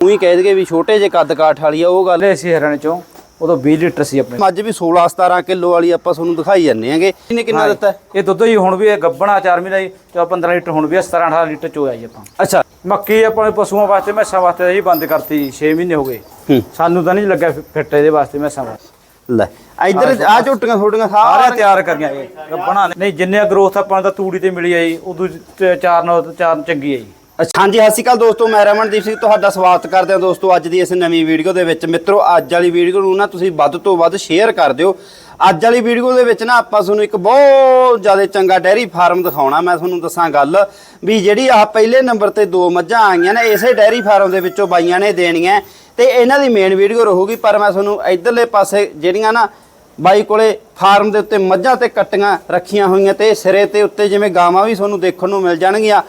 ਉਹੀ ਕਹਿ ਦਗੇ ਵੀ ਛੋਟੇ ਜੇ ਕੱਦ ਕਾਠ ਵਾਲੀ ਆ ਉਹ ਗੱਲ ਲੈ ਸੀ ਹਰਿਆਣੇ ਚੋਂ ਉਦੋਂ 20 ਲੀਟਰ ਸੀ ਆਪਣੇ। ਮੱਝ ਵੀ 16 17 ਕਿਲੋ ਵਾਲੀ ਆਪਾਂ ਤੁਹਾਨੂੰ ਦਿਖਾਈ ਜਾਂਦੇ ਆਂਗੇ ਇਹਨੇ ਕਿੰਨਾ ਦਿੱਤਾ? ਇਹ ਦੁੱਧ ਹੀ ਹੁਣ ਵੀ ਇਹ ਗੱਬਣਾ 4 ਮਹੀਨੇ ਦੀ ਚੋ 15 ਲੀਟਰ ਹੁਣ ਵੀ ਹੈ, 17 18 ਲੀਟਰ ਚੋਇਆ ਜੀ ਆਪਾਂ। ਅੱਛਾ। ਮੱਕੀ ਆਪਣੇ ਪਸ਼ੂਆਂ ਵਾਸਤੇ ਮੈਸਾਂ ਵਾਸਤੇ ਜੀ ਬੰਦ ਕਰਤੀ 6 ਮਹੀਨੇ ਹੋ ਗਏ। ਸਾਨੂੰ ਤਾਂ ਨਹੀਂ ਲੱਗਾ ਫਿ- ਫਿੱਟ ਇਹਦੇ ਵਾਸਤੇ ਮੈਸਾਂ ਵਾਸਤੇ। ਲੈ ਇੱਧਰ ਆ ਝੋਟੀਆਂ ਥੋੜੀਆਂ ਸਾਰੇ ਸਾਰੀਆਂ ਤਿਆਰ ਕਰੀਆਂ ਜੀ ਗੱਬਣਾ। ਨਹੀਂ ਜਿੰਨੇ ਗਰੋਥ ਆਪਾਂ ਤਾਂ ਤੂੜੀ ਤੇ ਮਿਲੀ ਹੈ ਜੀ ਉਦੋਂ ਚਾਰ ਨਾਲ ਚਾਰ ਚੰਗੀ ਹੈ ਜੀ। ਅੱਛਾ, ਹਾਂਜੀ, ਸਤਿ ਸ਼੍ਰੀ ਅਕਾਲ ਦੋਸਤੋ, ਮੈਂ ਰਮਨਦੀਪ ਸਿੰਘ, ਤੁਹਾਡਾ ਸਵਾਗਤ ਕਰਦੇ ਹਾਂ ਦੋਸਤੋ, ਅੱਜ ਦੀ ਇਸ ਨਵੀਂ ਵੀਡੀਓ ਦੇ ਵਿੱਚ। ਮਿੱਤਰੋ, ਅੱਜ ਵਾਲੀ ਵੀਡੀਓ ਨੂੰ ਨਾ ਤੁਸੀਂ ਵੱਧ ਤੋਂ ਵੱਧ ਸ਼ੇਅਰ ਕਰ ਦਿਓ। ਅੱਜ ਵਾਲੀ ਵੀਡੀਓ ਦੇ ਵਿੱਚ ਨਾ ਆਪਾਂ ਤੁਹਾਨੂੰ ਇੱਕ ਬਹੁਤ ਜ਼ਿਆਦਾ ਚੰਗਾ ਡੈਰੀ ਫਾਰਮ ਦਿਖਾਉਣਾ, ਮੈਂ ਤੁਹਾਨੂੰ ਦੱਸਾਂ ਗੱਲ ਵੀ ਜਿਹੜੀ ਆਹ ਪਹਿਲੇ ਨੰਬਰ ਤੇ ਦੋ ਮੱਝਾਂ ਆਈਆਂ ਨੇ, ਇਸੇ ਡੈਰੀ ਫਾਰਮ ਦੇ ਵਿੱਚੋਂ ਬਾਈਆਂ ਨੇ ਦੇਣੀਆਂ। ਤੇ ਇਹਨਾਂ ਦੀ ਮੇਨ ਵੀਡੀਓ ਰਹੂਗੀ, ਪਰ ਮੈਂ ਤੁਹਾਨੂੰ ਇਧਰਲੇ ਪਾਸੇ ਜਿਹੜੀਆਂ ਨਾ ਬਾਈ ਕੋਲੇ ਫਾਰਮ ਦੇ ਉੱਤੇ ਮੱਝਾਂ ਤੇ ਕੱਟੀਆਂ ਰੱਖੀਆਂ ਹੋਈਆਂ ਤੇ ਸਿਰੇ ਤੇ ਉੱਤੇ ਜਿਵੇਂ ਗਾਵਾਂ ਵੀ ਤੁਹਾਨੂੰ ਦੇਖਣ ਨੂੰ ਮਿਲ ਜਾਣਗੀਆਂ।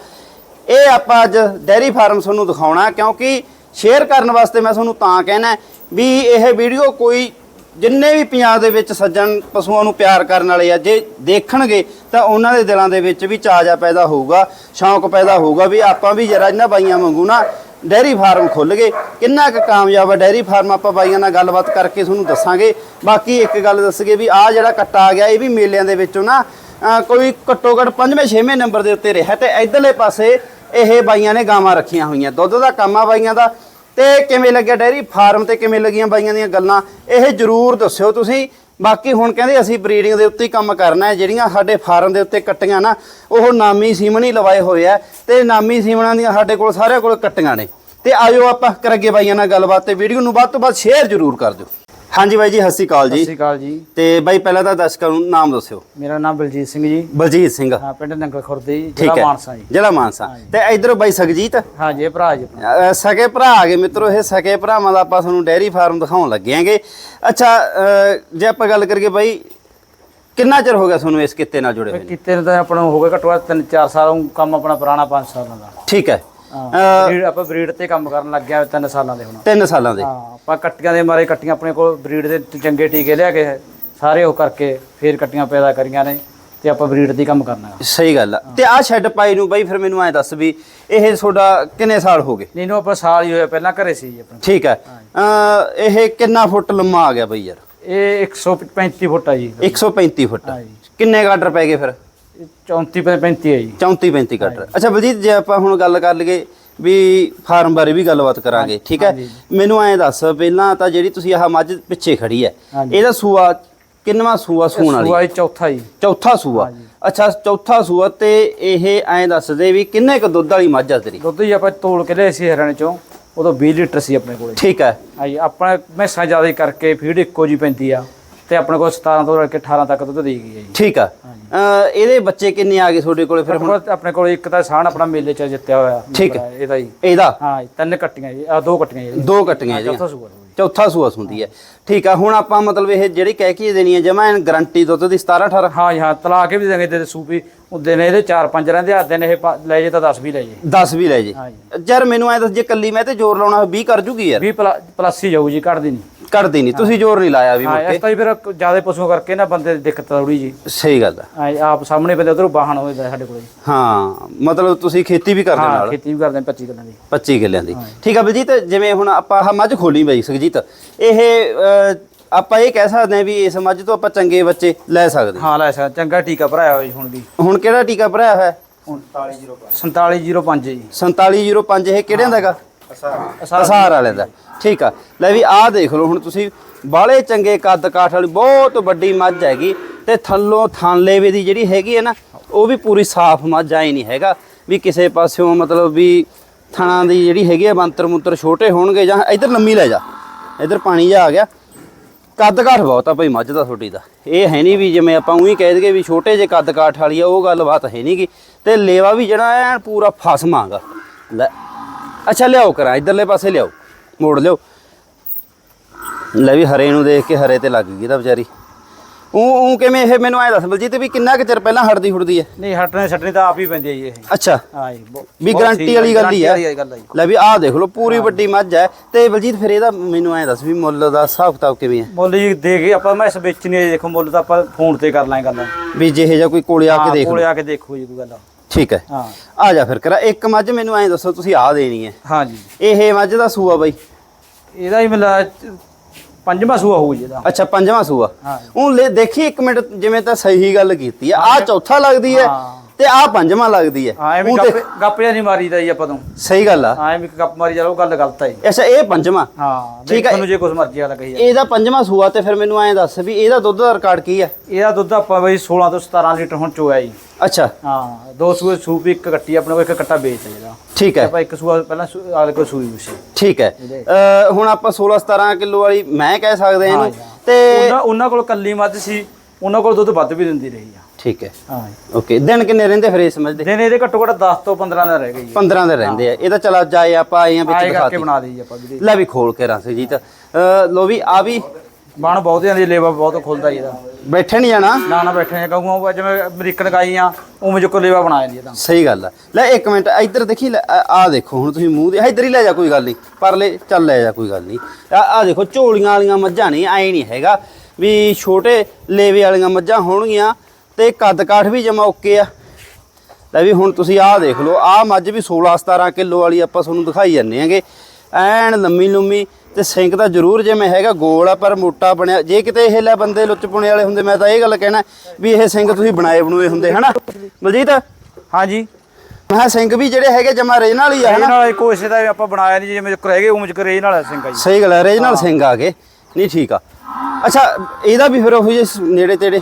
ਇਹ ਆਪਾਂ ਅੱਜ ਡੈਰੀ ਫਾਰਮ ਤੁਹਾਨੂੰ ਦਿਖਾਉਣਾ, ਕਿਉਂਕਿ ਸ਼ੇਅਰ ਕਰਨ ਵਾਸਤੇ ਮੈਂ ਤੁਹਾਨੂੰ ਤਾਂ ਕਹਿਣਾ ਵੀ ਇਹ ਵੀਡੀਓ ਕੋਈ ਜਿੰਨੇ ਵੀ ਪੰਜਾਬ ਦੇ ਵਿੱਚ ਸੱਜਣ ਪਸ਼ੂਆਂ ਨੂੰ ਪਿਆਰ ਕਰਨ ਵਾਲੇ ਆ, ਜੇ ਦੇਖਣਗੇ ਤਾਂ ਉਹਨਾਂ ਦੇ ਦਿਲਾਂ ਦੇ ਵਿੱਚ ਵੀ ਚਾਜਾ ਪੈਦਾ ਹੋਊਗਾ, ਸ਼ੌਂਕ ਪੈਦਾ ਹੋਊਗਾ ਵੀ ਆਪਾਂ ਵੀ ਜਰਾ ਇਹਨਾਂ ਬਾਈਆਂ ਵਾਂਗੂ ਨਾ ਡੈਰੀ ਫਾਰਮ ਖੁੱਲ ਗਏ। ਕਿੰਨਾ ਕੁ ਕਾਮਯਾਬ ਹੈ ਡੈਰੀ ਫਾਰਮ ਆਪਾਂ ਬਾਈਆਂ ਨਾਲ ਗੱਲਬਾਤ ਕਰਕੇ ਤੁਹਾਨੂੰ ਦੱਸਾਂਗੇ। ਬਾਕੀ ਇੱਕ ਗੱਲ ਦੱਸਗੇ ਵੀ ਆਹ ਜਿਹੜਾ ਕੱਟਾ ਆ ਗਿਆ, ਇਹ ਵੀ ਮੇਲਿਆਂ ਦੇ ਵਿੱਚੋਂ ਨਾ ਕੋਈ ਘੱਟੋ ਘੱਟ ਪੰਜਵੇਂ, ਛੇਵੇਂ ਨੰਬਰ ਦੇ ਉੱਤੇ ਰਿਹਾ ਤੇ ਇਧਰਲੇ ਪਾਸੇ ਇਹ ਬਾਈਆਂ ਨੇ ਗਾਵਾਂ ਰੱਖੀਆਂ ਹੋਈਆਂ। ਦੁੱਧ ਦਾ ਕੰਮ ਆ ਬਾਈਆਂ ਦਾ। ਤੇ ਕਿਵੇਂ ਲੱਗਿਆ ਡੈਰੀ? ਫਾਰਮ ਤੇ ਕਿਵੇਂ ਲੱਗੀਆਂ ਬਾਈਆਂ ਦੀਆਂ ਗੱਲਾਂ? ਇਹ ਜਰੂਰ ਦੱਸਿਓ ਤੁਸੀਂ। ਬਾਕੀ ਹੁਣ ਕਹਿੰਦੇ ਅਸੀਂ ਬਰੀਡਿੰਗ ਦੇ ਉੱਤੇ ਹੀ ਕੰਮ ਕਰਨਾ ਹੈ। ਜਿਹੜੀਆਂ ਸਾਡੇ ਫਾਰਮ ਦੇ ਉੱਤੇ ਕੱਟੀਆਂ ਨਾ, ਉਹ ਨਾਮੀ ਸੀਮਣੀ ਲਵਾਏ ਹੋਏ ਆ। ਤੇ ਨਾਮੀ ਸੀਮਣਾਂ ਦੀਆਂ ਸਾਡੇ ਕੋਲ ਸਾਰਿਆਂ ਕੋਲ ਕੱਟੀਆਂ ਨੇ। ਤੇ ਆਇਓ ਆਪਾਂ ਕਰ ਅੱਗੇ ਬਾਈਆਂ ਨਾਲ ਗੱਲਬਾਤ ਤੇ ਵੀਡੀਓ ਨੂੰ ਵੱਧ ਤੋਂ ਵੱਧ ਸ਼ੇਅਰ ਜਰੂਰ ਕਰ ਦਿਓ। ਹਾਂਜੀ ਬਾਈ ਜੀ ਸਤਿ ਸ਼੍ਰੀ ਅਕਾਲ ਸਤਿ ਜੀ ਸ਼੍ਰੀ ਅਕਾਲ ਜੀ। ਤੇ ਬਾਈ ਪਹਿਲਾਂ ਤਾਂ ਦਰਸ਼ਕਾਂ ਨੂੰ ਨਾਮ ਦੱਸਿਓ। ਮੇਰਾ ਨਾਮ ਬਲਜੀਤ ਸਿੰਘ ਜੀ। ਬਲਜੀਤ ਸਿੰਘ। ਹਾਂ ਪਿੰਡ ਨੰਗਲ ਖੁਰਦੇ ਜੀ ਠੀਕ ਜ਼ਿਲ੍ਹਾ ਹੈ। ਮਾਨਸਾ ਜੀ। ਜਿਹੜਾ ਮਾਨਸਾ। ਤੇ ਇਧਰ ਬਾਈ ਸਗਜੀਤ ਹਾਂ ਜੀ ਇਹ ਭਰਾ ਜੀ ਆਪਣਾ। ਅਹ ਸਕੇ ਭਰਾ ਆ ਗਏ ਮਿੱਤਰੋ ਇਹ ਸਕੇ ਭਰਾਵਾਂ ਦਾ ਆਪਾਂ ਤੁਹਾਨੂੰ ਡੈਰੀ ਫਾਰਮ ਦਿਖਾਉਣ ਲੱਗੇ ਆਂਗੇ। ਅੱਛਾ ਅਹ ਜੇ ਆਪਾਂ ਗੱਲ ਕਰੀਏ ਬਾਈ ਕਿੰਨਾ ਚਿਰ ਹੋ ਗਿਆ ਤੁਹਾਨੂੰ ਇਸ ਕਿੱਤੇ ਨਾਲ ਜੁੜੇ ਹੋਏ ਨੇ? ਕਿਤੇ ਨੂੰ ਤਾਂ ਆਪਣਾ ਹੋ ਗਿਆ ਘੱਟੋ ਘੱਟ 3-4 ਸਾਲ ਉਹ ਕੰਮ ਆਪਣਾ ਪੁਰਾਣਾ 5 ਸਾਲਾਂ ਦਾ। ਠੀਕ ਹੈ। ਬਰੀਡ ਆਪਾਂ ਬਰੀਡ ਤੇ ਕੰਮ ਕਰਨ ਲੱਗ ਗਿਆ 3 ਸਾਲਾਂ ਦੇ ਹੁਣ। ਤਿੰਨ ਸਾਲਾਂ ਦੇ। ਹਾਂ ਆਪਾਂ ਕੱਟੀਆਂ ਦੇ ਮਾਰੇ ਕੱਟੀਆਂ ਆਪਣੇ ਕੋਲ ਬਰੀਡ ਦੇ ਚੰਗੇ ਟੀਕੇ ਲਿਆ ਕੇ ਸਾਰੇ ਉਹ ਕਰਕੇ ਫੇਰ ਕੱਟੀਆਂ ਪੈਦਾ ਕਰੀਆਂ ਨੇ ਤੇ ਆਪਾਂ ਬਰੀਡ ਤੇ ਹੀ ਕੰਮ ਕਰਨਾ ਹੈ। ਸਹੀ ਗੱਲ ਆ। ਤੇ ਆਹ ਸ਼ੈੱਡ ਪਾਈ ਨੂੰ ਬਾਈ ਫਿਰ ਮੈਨੂੰ ਐ ਦੱਸ ਵੀ ਇਹ ਤੁਹਾਡਾ ਕਿੰਨੇ ਸਾਲ ਹੋ ਗਏ? ਨਹੀਂ ਨੂੰ ਆਪਾਂ ਸਾਲ ਹੀ ਹੋਇਆ ਪਹਿਲਾਂ ਘਰੇ ਸੀ ਜੀ ਆਪਣੇ। ਠੀਕ ਹੈ ਇਹ ਕਿੰਨਾ ਫੁੱਟ ਲੰਮਾ ਆ ਗਿਆ ਬਈ ਯਾਰ? ਇਹ 135 ਫੁੱਟ ਆ ਜੀ। 135 ਫੁੱਟ। ਕਿੰਨੇ ਗਾਡਰ ਪੈ ਗਏ ਫਿਰ? 34 35 ਹੈ ਜੀ। 34 35 ਗਾਡਰ ਅੱਛਾ ਬਲਜੀਤ ਜੇ ਆਪਾਂ ਹੁਣ ਗੱਲ ਕਰ ਲਈਏ ਵੀ ਫਾਰਮ ਬਾਰੇ ਵੀ ਗੱਲਬਾਤ ਕਰਾਂਗੇ ਠੀਕ ਹੈ। ਮੈਨੂੰ ਐਂ ਦੱਸ ਪਹਿਲਾਂ ਤਾਂ ਜਿਹੜੀ ਤੁਸੀਂ ਆਹ ਮੱਝ ਪਿੱਛੇ ਖੜੀ ਹੈ। ਇਹਦਾ ਸੂਆ ਕਿੰਨਵਾਂ ਸੂਆ ਸੂਣ ਵਾਲੀ? ਸੂਆ ਚੌਥਾ ਜੀ। ਚੌਥਾ ਸੂਆ। ਅੱਛਾ ਚੌਥਾ ਸੂਆ ਤੇ ਇਹ ਐਂ ਦੱਸਦੇ ਵੀ ਕਿੰਨੇ ਕ ਦੁੱਧ ਵਾਲੀ ਮੱਝ ਆ ਤੇਰੀ? ਦੁੱਧ ਹੀ ਆਪਾਂ ਤੋਲ ਕੇ ਲਿਆਏ ਸੀ ਹਰਿਆਣੇ ਚੋਂ ਉਦੋਂ 20 ਲੀਟਰ ਸੀ ਆਪਣੇ ਕੋਲੇ। ਠੀਕ ਹੈ। ਹਾਂਜੀ ਆਪਾਂ ਮੈਸਾਂ ਜ਼ਿਆਦਾ ਕਰਕੇ ਫੀਡ ਇੱਕੋ ਜੀ ਪੈਂਦੀ ਆ ਤੇ ਆਪਣੇ ਕੋਲ 17 ਤੋਂ ਲੈ ਕੇ 18 ਤੱਕ ਦੁੱਧ ਦੇ ਗਈ ਹੈ ਜੀ। ਠੀਕ ਆ। ਇਹਦੇ ਬੱਚੇ ਕਿੰਨੇ ਆ ਗਏ ਤੁਹਾਡੇ ਕੋਲੇ? ਫਿਰ ਹੁਣ ਆਪਣੇ ਕੋਲ ਇੱਕ ਤਾਂ ਸਾਣ ਆਪਣਾ ਮੇਲੇ 'ਚ ਜਿੱਤਿਆ ਹੋਇਆ। ਠੀਕ ਹੈ। ਇਹਦਾ ਹੀ। ਇਹਦਾ? ਹਾਂ ਜੀ, ਤਿੰਨ ਕੱਟੀਆਂ ਜੀ ਆ ਦੋ ਕੱਟੀਆਂ ਜੀ। ਦੋ ਕੱਟੀਆਂ ਇਹਦੀਆਂ ਚੌਥਾ ਸੂਆ ਜੀ। ਚੌਥਾ ਸੂਆ ਹੁੰਦੀ ਹੈ। ਠੀਕ ਆ ਹੁਣ ਆਪਾਂ ਮਤਲਬ ਇਹ ਜਿਹੜੀ ਕਹਿ ਕੇ ਦੇਣੀ ਹੈ ਜਮਾ ਗਾਰੰਟੀ ਦੁੱਧ ਦੀ 17 18 ਹਾਂ ਜੀ ਹਾਂ ਤਲਾ ਕੇ ਵੀ ਦੇਂਗੇ ਤੇ ਸੂਪੀ ਉਹਦੇ ਨੇ ਇਹਦੇ 4-5 ਰਹਿੰਦੇ ਆ ਦਿਨ ਇਹ ਲੈ ਜੇ ਤਾਂ 10 ਵੀ ਲੈ ਜੇ। 10 ਵੀ ਲੈ ਜੇ। ਜੀ। ਯਾਰ ਮੈਨੂੰ ਐ ਦੱਸ ਜੇ ਕੱਲੀ ਮੈਂ ਤੇ ਜ਼ੋਰ ਲਾਉਣਾ 20 ਕਰ ਜੂਗੀ ਯਾਰ। 20 ਪਲਾ- ਪਲੱਸ ਹੀ ਜਾਊ ਜੀ ਕੱਢਦੀ ਨਹੀਂ ਕਰਦੀ ਨਹੀਂ। ਤੁਸੀਂ ਜ਼ੋਰ ਨਹੀਂ ਲਾਇਆ ਵੀ ਹਾਂ ਮੁੜ ਇਸ ਤਾਂ ਹੀ ਫਿਰ ਜ਼ਿਆਦਾ ਪਸ਼ੂ ਕਰਕੇ ਨਾ ਬੰਦੇ ਦੀ ਦਿੱਕਤ ਥੋੜੀ ਜੀ। ਕੇ ਸਹੀ ਗੱਲ ਆ। ਹਾਂ ਜੀ, ਆਪ ਸਾਹਮਣੇ ਬੰਦੇ ਉਧਰੋਂ ਬਾਹਣ ਹੋਏਦਾ ਸਾਡੇ ਕੋਲੇ। ਹਾਂ ਮਤਲਬ ਤੁਸੀਂ ਖੇਤੀ ਵੀ ਕਰਦੇ ਹਾਂ ਨਾਲ। ਖੇਤੀ ਵੀ ਕਰਦੇ ਹਾਂ 25 ਕਿੱਲਿਆਂ ਦੀ। 25 ਕਿੱਲਿਆਂ ਦੀ। ਠੀਕ ਆ ਬਲਜੀਤ ਜਿਵੇਂ ਹੁਣ ਆਪਾਂ ਆਹ ਮੱਝ ਖੋਲੀ ਬਈ ਸੁਖਜੀਤ ਇਹ ਅਹ, ਆਪਾਂ ਇਹ ਕਹਿ ਸਕਦੇ ਹਾਂ ਵੀ ਇਸ ਮੱਝ ਤੋਂ ਆਪਾਂ ਚੰਗੇ ਬੱਚੇ ਲੈ ਸਕਦੇ ਹਾਂ। ਹਾਂ ਲੈ ਸਕਦਾ ਚੰਗਾ ਟੀਕਾ ਭਰਾਇਆ ਹੋਇਆ ਜੀ ਹੁਣ ਵੀ। ਹੁਣ ਕਿਹੜਾ ਟੀਕਾ ਭਰਾਇਆ ਹੋਇਆ? ਹੈ? 4705 ਜੀ 4705 ਇਹ ਕਿਹੜਿਆਂ ਦਾ ਹੈਗਾ? ਅਸਾਰ। ਵਾਲਿਆਂ ਦਾ। ਠੀਕ ਆ। ਲੈ ਵੀ ਆਹ ਦੇਖ ਲਓ, ਹੁਣ ਤੁਸੀਂ ਬਾਲੇ ਚੰਗੇ ਕੱਦ ਕਾਠ ਵਾਲੀ ਬਹੁਤ ਵੱਡੀ ਮੱਝ ਹੈਗੀ ਤੇ ਥੱਲੋਂ ਥਾਂਲੇਵੇ ਦੀ ਜਿਹੜੀ ਹੈਗੀ ਹੈ ਨਾ, ਉਹ ਵੀ ਪੂਰੀ ਸਾਫ਼ ਮੱਝ ਆਈ ਨਹੀਂ ਹੈਗਾ ਵੀ ਕਿਸੇ ਪਾਸਿਓਂ ਮਤਲਬ ਵੀ ਥਣਾ ਦੀ ਜਿਹੜੀ ਹੈਗੀ ਆ ਬੰਤਰ ਮੁੰਤਰ ਛੋਟੇ ਹੋਣਗੇ ਜਾਂ ਇੱਧਰ ਲੰਮੀ ਲੈ ਜਾ। ਇੱਧਰ ਪਾਣੀ ਜਾ ਆ ਗਿਆ। ਕੱਦ ਕਾਠ ਬਹੁਤ ਆ ਭਾਈ ਮੱਝ ਦਾ ਤੁਹਾਡੀ ਦਾ। ਇਹ ਹੈ ਨਹੀਂ ਵੀ ਜਿਵੇਂ ਆਪਾਂ ਉਹੀ ਕਹਿ ਦਈਏ ਵੀ ਛੋਟੇ ਜੇ ਕੱਦ ਕਾਠ ਵਾਲੀ ਆ, ਉਹ ਗੱਲਬਾਤ ਹੈ ਨਹੀਂਗੀ ਤੇ ਲੇਵਾ ਵੀ ਜਿਹੜਾ ਐ ਪੂਰਾ ਫਸਮਾਗਾ ਲੈ ਅੱਛਾ ਲਿਆਓ ਕਰਾਂ ਇਧਰਲੇ ਪਾਸੇ ਲਿਆਓ ਮੋੜ ਲਿਓ ਲੈ ਵੀ ਹਰੇ ਨੂੰ ਦੇਖ ਕੇ ਹਰੇ ਤੇ ਲੱਗ ਗਈ ਤਾਂ ਵਿਚਾਰੀ। ਉਹ ਉਹ ਕਿਵੇਂ ਇਹ ਮੈਨੂੰ ਐ ਦੱਸ ਬਲਜੀਤ ਵੀ ਕਿੰਨਾ ਕੁ ਚਿਰ ਪਹਿਲਾਂ ਹਟਦੀ ਹੁੜਦੀ ਹੈ ਨਹੀਂ ਹਟਣੇ ਛੱਡਣੇ ਤਾਂ ਆਪ ਹੀ ਪੈਂਦੀ ਜੀ ਇਹ। ਅੱਛਾ। ਹਾਂ ਜੀ ਵੀ ਗਾਰੰਟੀ ਵਾਲੀ ਗੱਲ ਹੀ ਹੈ ਲੈ ਵੀ ਆਹ ਦੇਖ ਲਓ ਪੂਰੀ ਵੱਡੀ ਮੱਝ ਹੈ ਤੇ ਬਲਜੀਤ ਫਿਰ ਇਹਦਾ ਮੈਨੂੰ ਐ ਦੱਸ ਵੀ ਮੁੱਲ ਦਾ ਹਿਸਾਬ ਕਿਤਾਬ ਕਿਵੇਂ ਹੈ ਮੁੱਲ ਜੀ ਦੇ ਕੇ ਆਪਾਂ ਮੈਂ ਇਸ ਵੇਚਣੀ ਹੈ ਦੇਖੋ ਮੁੱਲ ਤਾਂ ਆਪਾਂ ਫੋਨ ਤੇ ਕਰ ਲਾਂਗੇ ਗੱਲ। ਵੀ ਜਿਹੇ ਜਾਂ ਕੋਈ ਕੋਲੇ ਆ ਕੇ ਦੇਖ ਕੋਲੇ ਆ ਕੇ ਦੇਖੋ ਜੀ ਕੋਈ ਗੱਲ। ਠੀਕ ਹੈ। ਹਾਂ। ਆ ਜਾ ਫਿਰ ਕਰਾ ਇੱਕ ਮੱਝ ਮੈਨੂੰ ਐਂ ਦੱਸੋ ਤੁਸੀਂ ਆ ਦੇਣੀ ਹੈ। ਹਾਂਜੀ। ਇਹ ਮੱਝ ਦਾ ਸੂਆ ਬਾਈ? ਇਹਦਾ ਹੀ ਮਿਲਾ ਪੰਜਵਾਂ ਸੂਆ ਹੋਊ ਜੀ ਇਹਦਾ। ਅੱਛਾ ਪੰਜਵਾਂ ਸੂਆ। ਹਾਂ। ਉਹ ਲੈ ਦੇਖੀ ਇੱਕ ਮਿੰਟ ਜਿਵੇਂ ਤਾਂ ਸਹੀ ਗੱਲ ਕੀਤੀ ਆ ਆ ਚੌਥਾ ਲੱਗਦੀ ਹਾਂ। ਤੇ ਆ ਪੰਜਵਾਂ ਲੱਗਦੀ ਹੈ ਹਾਂ ਐਵੇਂ ਗੱਪ ਗੱਪ ਨਹੀਂ ਮਾਰੀਦਾ ਜੀ ਆਪਾਂ ਤੋਂ। ਸਹੀ ਗੱਲ ਆ। ਹਾਂ ਐਵੇਂ ਗੱਪ ਮਾਰੀ ਜਾ ਉਹ ਗੱਲ ਗਲਤ ਹੈ ਅੱਛਾ ਇਹ ਪੰਜਵਾਂ ਹਾਂ ਠੀਕ ਹੈ। ਦੇਖਣ ਨੂੰ ਜੇ ਕੁਝ ਮਰਜ਼ੀ ਵਾਲਾ ਕਹੀ ਜਾ ਇਹਦਾ ਪੰਜਵਾਂ ਸੂਆ ਤੇ ਫਿਰ ਮੈਨੂੰ ਐਂ ਦੱਸ ਵੀ ਇਹਦਾ ਦੁੱਧ ਦਾ ਰਿਕਾਰਡ ਕੀ ਹੈ ਇਹਦਾ ਦੁੱਧ ਆਪਾਂ ਬਈ 16 ਤੋਂ 17 ਲੀਟਰ ਹੁਣ ਚੋਇਆ ਜੀ। ਅੱਛਾ। ਹਾਂ ਦੋ ਸੂਏ ਸੂਪ ਇੱਕ ਕੱਟੀ ਆਪਣੇ ਕੋਲ ਇੱਕ ਕੱਟਾ ਵੇਚ ਇਹਦਾ ਠੀਕ ਹੈ ਆਪਾਂ ਇੱਕ ਸੂਆ ਪਹਿਲਾਂ ਆਲੇ ਕੋਲ ਸੂਈ ਸੀ। ਠੀਕ ਹੈ ਹੁਣ ਆਪਾਂ 16 17 ਕਿਲੋ ਵਾਲੀ ਮੈਂ ਕਹਿ ਸਕਦੇ ਇਹਨੂੰ। ਤੇ ਉਹਨਾਂ ਕੋਲ ਕੱਲੀ ਮੱਝ ਸੀ। ਉਹਨਾਂ ਕੋਲ ਦੁੱਧ ਵੱਧ ਵੀ ਦਿੰਦੀ ਰਹੀ ਆ। ਠੀਕ ਹੈ। ਹਾਂ। ਜੀ। ਓਕੇ ਦਿਨ ਕਿੰਨੇ ਰਹਿੰਦੇ ਫਿਰ ਇਸ ਸਮਝਦੇ? ਦਿਨ ਇਹਦੇ ਘੱਟੋ ਘੱਟ 10 ਤੋਂ 15 ਦਿਨ ਰਹਿ ਜੀ 15 ਦੇ ਰਹਿੰਦੇ ਆ। ਇਹਦਾ ਚਲਾ ਜਾਏ ਆਪਾਂ ਆਏ ਆ ਵਿੱਚ ਆਏ ਕਰਕੇ ਦਿਖਾਤੀ ਬਣਾ ਦੇਈ ਆਪਾਂ ਵੀ ਲੈ ਵੀ ਖੋਲ ਕੇ ਰਸ ਜੀ ਤਾਂ। ਲੋ ਵੀ ਆ ਵੀ ਬਣ ਬਹੁਤ ਜਾਂਦੀ ਲੇਵਾ ਬਹੁਤ ਖੁੱਲਦਾ ਜੀ ਇਹਦਾ। ਬੈਠੇ ਨਹੀਂ ਜਾਣਾ? ਨਾ ਨਾ ਬੈਠੇ ਕਹੂੰਗਾ ਜਿਵੇਂ ਅਮਰੀਕਨ ਗਾਈ ਆ ਉਵੇਂ ਜੋ ਲੇਵਾ ਬਣਾ ਜਾਂਦੀ ਇਹਦਾ ਸਹੀ ਗੱਲ ਆ। ਲੈ ਇੱਕ ਮਿੰਟ ਇੱਧਰ ਦੇਖੀ ਲੈ, ਆ ਆਹ ਦੇਖੋ ਹੁਣ ਤੁਸੀਂ ਮੂੰਹ ਦੇ ਇੱਧਰ ਹੀ ਲੈ ਜਾ ਕੋਈ ਗੱਲ ਨਹੀਂ ਪਰਲੇ ਚੱਲ ਲੈ ਜਾ ਕੋਈ ਗੱਲ ਨਹੀਂ ਆ ਆ ਦੇਖੋ ਝੋਲੀਆਂ ਵਾਲੀਆਂ ਮੱਝਾਂ ਨਹੀਂ ਐ ਨਹੀਂ ਹੈਗਾ। ਵੀ ਛੋਟੇ ਲੇਵੇ ਵਾਲੀਆਂ ਮੱਝਾਂ ਹੋਣਗੀਆਂ ਤੇ ਕੱਦ ਕਾਠ ਵੀ ਜਮਾ ਓਕੇ ਆ। ਲੈ ਵੀ ਹੁਣ ਤੁਸੀਂ ਆਹ ਦੇਖ ਲਓ ਆਹ ਮੱਝ ਵੀ 16 17 ਕਿਲੋ ਵਾਲੀ ਆਪਾਂ ਤੁਹਾਨੂੰ ਦਿਖਾਈ ਜਾਂਦੇ ਆਂਗੇ। ਐਨ ਲੰਮੀ ਲੰਮੀ ਤੇ ਸਿੰਕ ਤਾਂ ਜ਼ਰੂਰ ਜਿਵੇਂ ਹੈਗਾ ਗੋਲ ਆ ਪਰ ਮੋਟਾ ਬਣਿਆ। ਜੇ ਕਿਤੇ ਇਹ ਲੈ ਬੰਦੇ ਲੁੱਚ ਪੁਣੇ ਵਾਲੇ ਹੁੰਦੇ ਮੈਂ ਤਾਂ ਇਹ ਗੱਲ ਕਹਿਣਾ ਵੀ ਇਹ ਸਿੰਕ ਤੁਸੀਂ ਬਣਾਏ ਬਣੂਏ ਹੁੰਦੇ ਹਨਾ? ਬਲਜੀਤ? ਹਾਂਜੀ। ਮੈਂ ਸਿੰਘ ਵੀ ਜਿਹੜੇ ਹੈਗੇ ਜਮਾ ਰੀਜਨਲ ਹੀ ਆ ਹਨਾ? ਨਾਲ ਕੋਈ ਇਸੇ ਦਾ ਆਪਾਂ ਬਣਾਇਆ ਨਹੀਂ ਜਿਵੇਂ ਰਹਿ ਗਏ ਚ ਇਹ ਨਾਲ ਸਿੰਘਾ ਜੀ। ਸਹੀ ਗੱਲ ਹੈ। ਰੀਜਨਲ ਸਿੰਘ ਆ ਗਏ। ਨਹੀਂ ਠੀਕ ਆ। ਅੱਛਾ ਇਹਦਾ ਵੀ ਫਿਰ ਉਹ ਜਿਹੇ ਨੇੜੇ ਤੇੜੇ।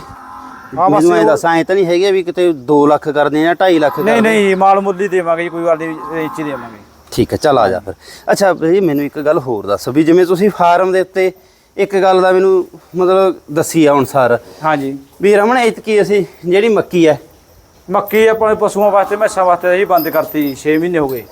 ਹਾਂ, ਬਸ ਮੈਨੂੰ ਐ ਦੱਸ ਐ ਤਾਂ ਨਹੀਂ ਹੈਗੇ ਵੀ ਕਿਤੇ 2 ਲੱਖ ਕਰਦੇ ਆ 2.5 ਲੱਖ ਕਰਦੇ ਨਹੀਂ ਨਹੀਂ ਮਾਲ ਮੁੱਲ ਹੀ ਦੇਵਾਂਗੇ ਜੀ ਕੋਈ ਗੱਲ ਨਹੀਂ ਰੇਂਜ ਚ ਹੀ ਦੇਵਾਂਗੇ। ਠੀਕ ਹੈ ਚੱਲ ਆ ਜਾ ਫਿਰ। ਅੱਛਾ ਜੀ ਮੈਨੂੰ ਇੱਕ ਗੱਲ ਹੋਰ ਦੱਸ ਵੀ ਜਿਵੇਂ ਤੁਸੀਂ ਫਾਰਮ ਦੇ ਉੱਤੇ ਇੱਕ ਗੱਲ ਦਾ ਮੈਨੂੰ ਮਤਲਬ ਦੱਸੀ ਆ ਹੁਣ ਸਰ। ਹਾਂਜੀ। ਵੀ ਰਮਣ ਇਤਕੀ ਅਸੀਂ ਜਿਹੜੀ ਮੱਕੀ ਹੈ ਮੱਕੀ ਆਪਣੇ ਪਸ਼ੂਆਂ ਵਾਸਤੇ ਮੈਸਾਂ ਵਾਸਤੇ ਜੀ ਬੰਦ ਕਰਤੀ 6 ਮਹੀਨੇ ਹੋ ਗਏ।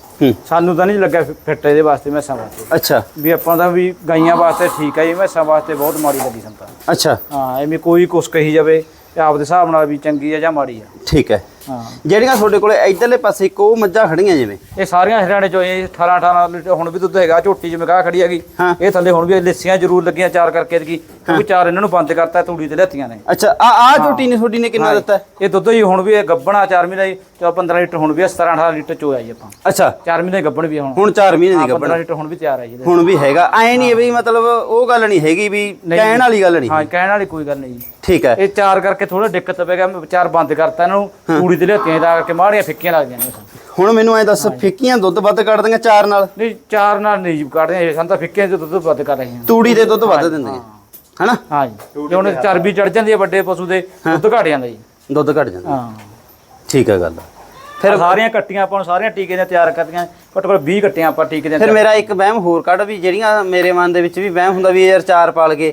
ਸਾਨੂੰ ਤਾਂ ਨਹੀਂ ਲੱਗਾ ਫਿੱਟ ਇਹਦੇ ਵਾਸਤੇ ਮੈਸਾਂ ਵਾਸਤੇ। ਅੱਛਾ। ਵੀ ਆਪਾਂ ਦਾ ਵੀ ਗਾਈਆਂ ਵਾਸਤੇ ਠੀਕ ਹੈ ਜੀ ਮੈਸਾਂ ਵਾਸਤੇ ਬਹੁਤ ਮਾੜੀ ਲੱਗੀ ਸਾਨੂੰ ਤਾਂ। ਅੱਛਾ। ਹਾਂ ਐਵੇਂ ਕੋਈ ਕੁਛ ਕਹੀ ਜਾਵੇ ਤੇ ਆਪਦੇ ਹਿਸਾਬ ਨਾਲ ਵੀ ਚੰਗੀ ਹੈ ਜਾਂ ਮਾੜੀ ਆ। ਠੀਕ ਹਾਂ। ਜਿਹੜੀਆਂ ਤੁਹਾਡੇ ਕੋਲੇ ਇਧਰਲੇ ਪਾਸੇ ਇੱਕ ਉਹ ਮੱਝਾਂ ਖੜੀਆਂ ਜਿਵੇਂ। ਇਹ ਸਾਰੀਆਂ ਹਰਿਆਣੇ ਚੋਂ ਇਹ 18 18 ਲੀਟਰ ਹੁਣ ਵੀ ਦੁੱਧ ਹੈਗਾ ਝੋਟੀ ਜਿਵੇਂ ਕਾ ਖੜੀ ਹੈਗੀ। ਇਹ ਥੱਲੇ ਹੁਣ ਵੀ ਲਿੱਸੀਆਂ ਜ਼ਰੂਰ ਲੱਗੀਆਂ ਚਾਰ ਕਰਕੇ ਕੀ ਕਿਉਂਕਿ ਚਾਰ ਇਹਨਾਂ ਨੂੰ ਬੰਦ ਕਰਤਾ ਤੂੜੀ ਤੇ ਲੈਤੀਆਂ ਨੇ। ਅੱਛਾ ਆ ਆ ਝੋਟੀ ਨੇ ਤੁਹਾਡੀ ਨੇ ਕਿੰਨਾ ਦਿੱਤਾ? ਇਹ ਦੁੱਧ ਹੀ ਹੁਣ ਵੀ ਇਹ ਗੱਬਣਾ 4 ਮਹੀਨੇ ਦੀ ਚੋ 15 ਲੀਟਰ ਹੁਣ ਵੀ 17 18 ਲੀਟਰ ਚੋਇਆ ਜੀ ਆਪਾਂ। ਅੱਛਾ। 4 ਮਹੀਨੇ ਗੱਬਣ ਵੀ ਹੁਣ। ਹੁਣ 4 ਮਹੀਨੇ ਦੀ 15 ਗੱਭਣ ਲੀਟਰ ਹੁਣ ਵੀ ਤਿਆਰ ਹੈ ਜੀ। ਹੁਣ ਵੀ ਹੈਗਾ। ਐ ਨਹੀਂ ਵੀ ਮਤਲਬ ਉਹ ਗੱਲ ਨਹੀਂ ਹੈਗੀ ਵੀ ਕਹਿਣ ਵਾਲੀ ਗੱਲ ਨਹੀਂ ਹਾਂ ਕਹਿਣ ਵਾਲੀ ਕੋਈ ਗੱਲ ਨਹੀਂ ਠੀਕ ਹੈ। ਇਹ ਚਾਰ ਕਰਕੇ ਥੋੜਾ ਦਿੱਕਤ ਪੈ ਗਿਆ ਮੈਂ ਚਾਰ ਬੰਦ ਕਰਤਾ ਇਹਨਾਂ ਨੂੰ। ਤੂੜੀ ਤੇ ਲੈਤੀਆਂ ਦਾ ਕਰਕੇ ਮਾੜੀਆਂ ਫਿੱਕੀਆਂ ਲੱਗਦੀਆਂ ਨੇ। ਹੁਣ ਮੈਨੂੰ ਐ ਦੱਸ ਫਿੱਕੀਆਂ ਦੁੱਧ ਵੱਧ ਕੱਢ ਦੀਆਂ ਚਾਰ ਨਾਲ? ਨਹੀਂ ਚਾਰ ਨਾਲ ਨਹੀਂ ਜੀ ਕੱਢਦੇ ਸਾਨੂੰ ਤਾਂ ਫਿੱਕੀਆਂ ਚ ਦੁੱਧ ਵੱਧ ਕਰ ਰਹੀਆਂ। ਤੂੜੀ ਦੇ ਦੁੱਧ ਵੱਧ ਦਿੰਦੀਆਂ ਹਨਾ? ਹਾਂ ਜੀ ਜੇ ਹੁਣ ਚਰਬੀ ਚੜ ਜਾਂਦੀ ਹੈ ਵੱਡੇ ਪਸ਼ੂ ਦੇ ਦੁੱਧ ਘਟ ਜਾਂਦਾ ਜੀ। ਦੁੱਧ ਘਟ ਜਾਂਦਾ। ਹਾਂ। ਠੀਕ ਹੈ ਗੱਲ ਫਿਰ ਸਾਰੀਆਂ ਕੱਟੀਆਂ ਆਪਾਂ ਨੂੰ ਸਾਰੀਆਂ ਟੀਕੇ ਦੀਆਂ ਤਿਆਰ ਕਰਦੀਆਂ ਘੱਟੋ ਘੱਟ 20 ਕੱਟੀਆਂ ਆਪਾਂ ਟੀਕੇ ਦੀਆਂ ਫਿਰ ਮੇਰਾ ਇੱਕ ਵਹਿਮ ਹੋਰ ਕੱਢ ਵੀ ਜਿਹੜੀਆਂ ਮੇਰੇ ਮਨ ਦੇ ਵਿੱਚ ਵੀ ਵਹਿਮ ਹੁੰਦਾ ਵੀ ਯਾਰ ਚਾਰ ਪਾਲ ਗਏ।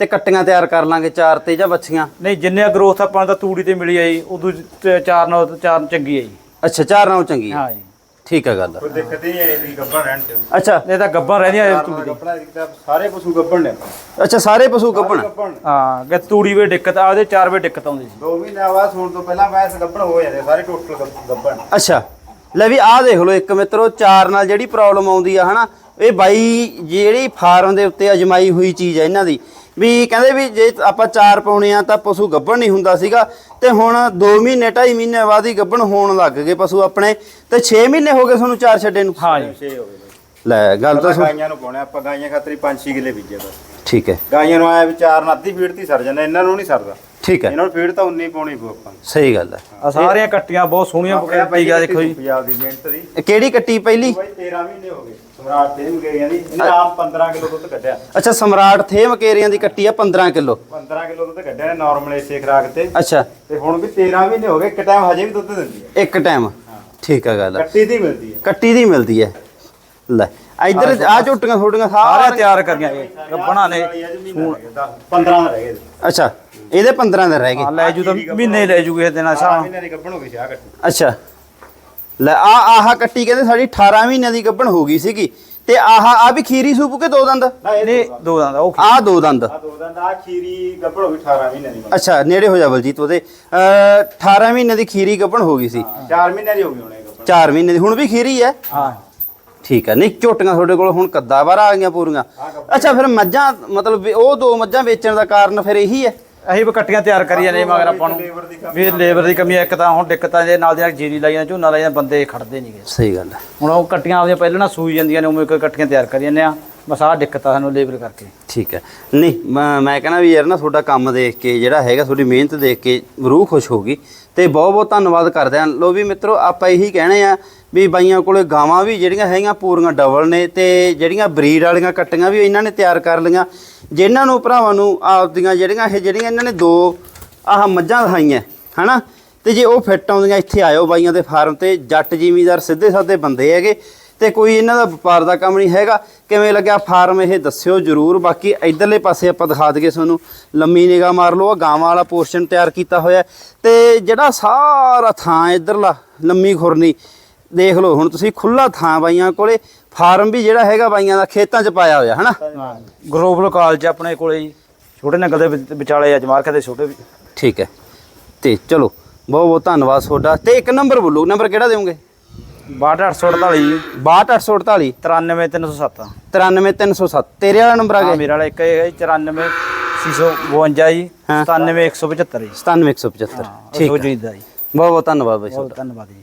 ਤੇ ਕੱਟੀਆਂ ਤਿਆਰ ਕਰ ਲਾਂਗੇ ਚਾਰ ਤੇ ਜਾਂ ਬੱਚੀਆਂ ਨਹੀਂ ਜਿੰਨੇ ਗਰੋਥ ਆਪਾਂ ਨੂੰ ਤਾਂ ਤੂੜੀ ਤੇ ਮਿਲੀ ਹੈ ਜੀ ਉਦੋਂ ਚ- ਚਾਰ ਨਾਲ ਚਾਰ ਚੰਗੀ ਜੀ ਅੱਛਾ ਚਾਰ ਨਾਲੋਂ ਚੰਗੀ ਹੈ। ਹਾਂ ਜੀ। ਠੀਕ ਹੈ ਗੱਲ। ਕੋਈ ਦਿੱਕਤ ਨਹੀਂ ਆਈ ਗੱਬਣ ਰਹਿਣ ਚ ਅੱਛਾ। ਇਹ ਤਾਂ ਗੱਬਾਂ ਰਹਿੰਦੀਆਂ ਤੂੜੀ ਤੇ ਸਾਰੇ ਪਸ਼ੂ ਗੱਬਣ ਨੇ। ਅੱਛਾ ਸਾਰੇ ਪਸ਼ੂ ਗੱਭਣ? ਗੱਬਣ ਹਾਂ ਕਿ ਤੂੜੀ ਵੇ ਦਿੱਕਤ ਆ ਉਹਦੇ ਚਾਰ ਵੇ ਦਿੱਕਤ ਆਉਂਦੀ ਸੀ। ਦੋ ਮਹੀਨੇ ਬਾਅਦ ਸੌਣ ਤੋਂ ਪਹਿਲਾਂ ਮੈਸ ਗੱਬਣ ਹੋ ਜਾਂਦੇ ਸਾਰੇ ਟੋਟਲ ਗੱਬਣ ਅੱਛਾ। ਲੈ ਵੀ ਆਹ ਦੇਖ ਲਓ ਇੱਕ ਮਿੱਤਰੋ ਚਾਰ ਨਾਲ ਜਿਹੜੀ ਪ੍ਰੋਬਲਮ ਆਉਂਦੀ ਆ ਹਨਾ ਇਹ ਬਾਈ ਜਿਹੜੀ ਫਾਰਮ ਦੇ ਉੱਤੇ ਅਜਮਾਈ ਹੋਈ ਚੀਜ਼ ਹੈ ਇਹਨਾਂ ਦੀ ਵੀ ਕਹਿੰਦੇ ਵੀ ਜੇ ਆਪਾਂ ਚਾਰ ਪਾਉਣੇ ਆ ਤਾਂ ਪਸ਼ੂ ਗੱਭਣ ਨਹੀਂ ਹੁੰਦਾ ਸੀਗਾ ਤੇ ਹੁਣ 2 ਮਹੀਨੇ 2.5 ਮਹੀਨੇ ਬਾਅਦ ਹੀ ਗੱਭਣ ਹੋਣ ਲੱਗ ਗਏ ਪਸ਼ੂ ਆਪਣੇ ਤੇ 6 ਮਹੀਨੇ ਹੋ ਗਏ ਤੁਹਾਨੂੰ ਚਾਰ ਛੱਡੇ ਨੂੰ। ਹਾਂ ਜੀ। 6 ਹੋ ਗਏ। ਲੈ ਗੱਲ ਤਾਂ ਸੁਣ। ਗਾਈਆਂ ਨੂੰ ਪਾਉਣੇ ਆਪਾਂ ਗਾਈਆਂ ਖਾਤਰ ਹੀ 5-6 ਕਿੱਲੇ ਬੀਜੇ ਬਸ। ਠੀਕ ਹੈ। ਗਾਈਆਂ ਨੂੰ ਆਇਆ ਵੀ ਚਾਰ ਅੱਧੀ ਫੀਡ ਤੇ ਸਰ ਜਾਂਦਾ ਇਹਨਾਂ ਨੂੰ ਨਹੀਂ ਸਰਦਾ। ਠੀਕ ਹੈ। ਇਹਨਾਂ ਨੂੰ ਫੀਡ ਤਾਂ ਉਨੀ ਪਾਉਣੀ ਪਊ ਆਪਾਂ। ਸਹੀ ਗੱਲ ਹੈ। ਆ ਸਾਰੀਆਂ ਕੱਟੀਆਂ ਬਹੁਤ ਸੋਹਣੀਆਂ ਆਪਣੇ ਆਹ ਪਈ ਗਿਆ ਦੇਖੋ ਜੀ। ਪੰਜਾਬ ਦੀ ਮਿਹਨਤ ਦੀ। ਕਿਹੜੀ ਕੱਟੀ ਪਹਿਲੀ? ਬਾਈ 13 ਮਹੀਨੇ ਹੋ ਗਏ। ਸਮਰਾਟ ਦੇ ਗਈਆਂ ਦੀ ਇਹਨੇ ਆਮ 15 ਕਿਲੋ ਦੁੱਧ ਕੱਢਿਆ। ਅੱਛਾ ਸਮਰਾਟ ਥੇ ਮਕੇਰੀਆਂ ਦੀ ਕੱਟੀ ਆ 15 ਕਿਲੋ। 15 ਕਿਲੋ ਦੁੱਧ ਕੱਢਿਆ ਨੇ ਨਾਰਮਲ ਇਸੇ ਖਰਾਕ ਤੇ। ਅੱਛਾ। ਤੇ ਹੁਣ ਵੀ 13 ਮਹੀਨੇ ਹੋ ਗਏ ਇੱਕ ਟਾਈਮ ਹਜੇ ਵੀ ਦੁੱਧ ਦਿੰਦੀ ਹੈ ਇੱਕ ਟਾਈਮ ਠੀਕ ਹੈ ਗੱਲ ਕੱਟੀ ਦੀ ਮਿਲਦੀ ਹੈ ਕੱਟੀ ਦੀ ਮਿਲਦੀ ਹੈ ਲੈ ਇੱਧਰ ਆ ਝੋਟੀਆਂ ਸਾਰੀਆਂ ਸਾਰੀਆਂ ਤਿਆਰ ਕਰੀਆਂ ਇਹ। ਗੱਬਣਾ ਨੇ। 15 ਦਾ ਰਹਿ ਗਏ ਅੱਛਾ ਇਹਦੇ 15 ਦਿਨ ਰਹਿ ਹਾਂ ਗਏ ਲੈ ਜੂ ਤਾਂ ਮਹੀਨੇ ਲੈ ਜੂਗੇ ਇਹਦੇ ਨਾਲ 18 ਸਾਹ ਮਹੀਨੇ ਦੀ ਗੱਭਣ ਹੋ ਗਈ ਸੀ ਆ ਕੱਟੀ। ਅੱਛਾ। ਲੈ ਆ ਆਹ ਕੱਟੀ ਕਹਿੰਦੇ ਸਾਡੀ 18 ਮਹੀਨਿਆਂ ਦੀ ਗੱਭਣ ਹੋ ਗਈ ਸੀਗੀ। ਤੇ ਆਹ ਆ ਵੀ ਖੀਰੀ ਸੂਪ ਕੇ ਦੋ ਦੰਦ? ਨਾ ਇਹ ਨਹੀਂ ਦੋ ਦਾ ਉਹ ਆ ਦੋ ਦੰਦ। ਆ ਦੋ ਦਿਨ ਦਾ ਆਹ ਖੀਰੀ ਗੱਭਣ ਹੋ ਗਈ 18 ਮਹੀਨੇ ਦੀ ਅੱਛਾ ਨੇੜੇ ਹੋ ਜਾ ਬਲਜੀਤ ਉਹਦੇ। ਅ 18 ਮਹੀਨੇ ਦੀ ਖੀਰੀ ਗੱਭਣ ਹੋ ਗਈ ਸੀ। 4 ਮਹੀਨੇ ਦੀ ਹੋ ਗਈ ਹੁਣ ਇਹ ਗੱਭਣ। 4 ਮਹੀਨੇ ਦੀ ਹੁਣ ਵੀ ਖੀਰੀ ਹੈ? ਹਾਂ। ਠੀਕ ਹੈ ਨਹੀਂ ਝੋਟੀਆਂ ਤੁਹਾਡੇ ਕੋਲ ਹੁਣ ਕੱਦਾ ਵਾਰ ਆ ਗਈਆਂ ਪੂਰੀਆਂ। ਅੱਛਾ ਫਿਰ ਮੱਝਾਂ ਮਤਲਬ ਵੀ ਉਹ ਦੋ ਮੱਝਾਂ ਵੇਚਣ ਦਾ ਕਾਰਨ ਫਿਰ ਇਹੀ ਹੈ? ਅਸੀਂ ਵੀ ਕੱਟੀਆਂ ਤਿਆਰ ਕਰੀ ਜਾਂਦੇ ਮਗਰ ਆਪਾਂ ਨੂੰ। ਵੀ ਲੇਬਰ ਦੀ ਕਮੀ ਆ, ਇੱਕ ਤਾਂ ਹੁਣ ਦਿੱਕਤਾਂ ਜੇ ਨਾਲ ਦੀ ਨਾਲ ਜੀਰੀ ਲਾਈ ਜਾਂਦੇ ਝੋਨਾ ਲਾਈ ਜਾਂਦੇ ਬੰਦੇ ਖੜਦੇ ਨਹੀਂਗੇ ਸਹੀ ਗੱਲ ਹੈ ਹੁਣ ਉਹ ਕੱਟੀਆਂ ਆਪਦੀਆਂ ਪਹਿਲਾਂ ਨਾ ਸੂਈ ਜਾਂਦੀਆਂ ਨੇ ਉਵੇਂ ਇੱਕ ਕੱਟੀਆਂ ਤਿਆਰ ਕਰੀ ਜਾਂਦੇ ਆ। ਬਸ ਆਹ ਦਿੱਕਤ ਆ ਸਾਨੂੰ ਲੇਬਰ ਕਰਕੇ। ਠੀਕ ਹੈ ਨਹੀਂ ਮੈਂ ਮੈਂ ਕਹਿੰਦਾ ਵੀ ਯਾਰ ਨਾ ਤੁਹਾਡਾ ਕੰਮ ਦੇਖ ਕੇ ਜਿਹੜਾ ਹੈਗਾ ਤੁਹਾਡੀ ਮਿਹਨਤ ਦੇਖ ਕੇ ਰੂਹ ਖੁਸ਼ ਹੋ ਗਈ। ਤੇ ਬਹੁਤ ਬਹੁਤ ਧੰਨਵਾਦ ਕਰਦੇ ਹਾਂ ਲੋ ਵੀ ਮਿੱਤਰੋ ਆਪਾਂ ਇਹੀ ਕਹਿਣੇ ਆ ਵੀ ਬਾਈਆਂ ਕੋਲੇ ਗਾਵਾਂ ਵੀ ਜਿਹੜੀਆਂ ਹੈਗੀਆਂ ਪੂਰੀਆਂ ਡਬਲ ਨੇ ਤੇ ਜਿਹੜੀਆਂ ਬਰੀਡ ਵਾਲੀਆਂ ਕੱਟੀਆਂ ਵੀ ਇਹਨਾਂ ਨੇ ਤਿਆਰ ਕਰ ਲਈਆਂ। ਜਿਨ੍ਹਾਂ ਨੂੰ ਭਰਾਵਾਂ ਨੂੰ ਆਪਦੀਆਂ ਜਿਹੜੀਆਂ ਇਹ ਜਿਹੜੀਆਂ ਇਹਨਾਂ ਨੇ ਦੋ ਆਹ ਮੱਝਾਂ ਦਿਖਾਈਆਂ, ਹਨਾ? ਤੇ ਜੇ ਉਹ ਫਿੱਟ ਆਉਂਦੀਆਂ, ਇੱਥੇ ਆਇਓ ਬਾਈਆਂ ਦੇ ਫਾਰਮ ਤੇ। ਜੱਟ ਜ਼ਿਮੀਦਾਰ ਸਿੱਧੇ ਸਾਦੇ ਬੰਦੇ ਹੈਗੇ ਤੇ ਕੋਈ ਇਹਨਾਂ ਦਾ ਵਪਾਰ ਦਾ ਕੰਮ ਨਹੀਂ ਹੈਗਾ। ਕਿਵੇਂ ਲੱਗਿਆ ਫਾਰਮ ਇਹ ਦੱਸਿਓ ਜਰੂਰ। ਬਾਕੀ ਇਧਰਲੇ ਪਾਸੇ ਆਪਾਂ ਦਿਖਾ ਦਈਏ ਤੁਹਾਨੂੰ। ਲੰਮੀ ਨਿਗਾਹ ਮਾਰ ਲਓ ਆ ਗਾਵਾਂ ਵਾਲਾ ਪੋਰਸ਼ਨ ਤਿਆਰ ਕੀਤਾ ਹੋਇਆ ਹੈ। ਤੇ ਜਿਹੜਾ ਸਾਰਾ ਥਾਂ ਇਧਰਲਾ, ਲੰਮੀ ਖੁਰਨੀ ਦੇਖ ਲਓ ਹੁਣ ਤੁਸੀਂ ਖੁੱਲਾ ਥਾਂ ਬਾਈਆਂ ਕੋਲੇ ਫਾਰਮ ਵੀ ਜਿਹੜਾ ਹੈਗਾ ਬਾਈਆਂ ਦਾ ਖੇਤਾਂ 'ਚ ਪਾਇਆ ਹੋਇਆ ਹਨਾ? ਗਲੋਬਲ ਕਾਲਜ ਆਪਣੇ ਕੋਲੇ ਜੀ। ਛੋਟੇ ਨੰਗਲ ਦੇ ਵਿਚ- ਵਿਚਾਲੇ ਅਜਮਾਰਖਾ ਦੇ ਛੋਟੇ ਵੀ- ਠੀਕ ਹੈ। ਤੇ ਚਲੋ ਬਹੁਤ ਬਹੁਤ ਧੰਨਵਾਦ ਤੁਹਾਡਾ। ਤੇ ਇੱਕ ਨੰਬਰ ਬੋਲੋ ਨੰਬਰ ਕਿਹੜਾ ਦਿਓਗੇ? 62848 ਜੀ 62848 93307 93307 ਤੇਰੇ ਵਾਲਾ ਨੰਬਰ ਆ ਹਾਂ ਗਿਆ ਮੇਰਾ ਵਾਲਾ ਇੱਕ ਹੈ 94652 ਜੀ ਹਾਂ। 97175 ਜੀ। 97175 ਹਾਂ ਠੀਕ ਉਹ ਹੈ। ਜੀ ਦਾ ਜੀ। ਬਹੁਤ ਬਹੁਤ ਧੰਨਵਾਦ ਬਾਈ ਬਹੁਤ ਧੰਨਵਾਦ ਜੀ।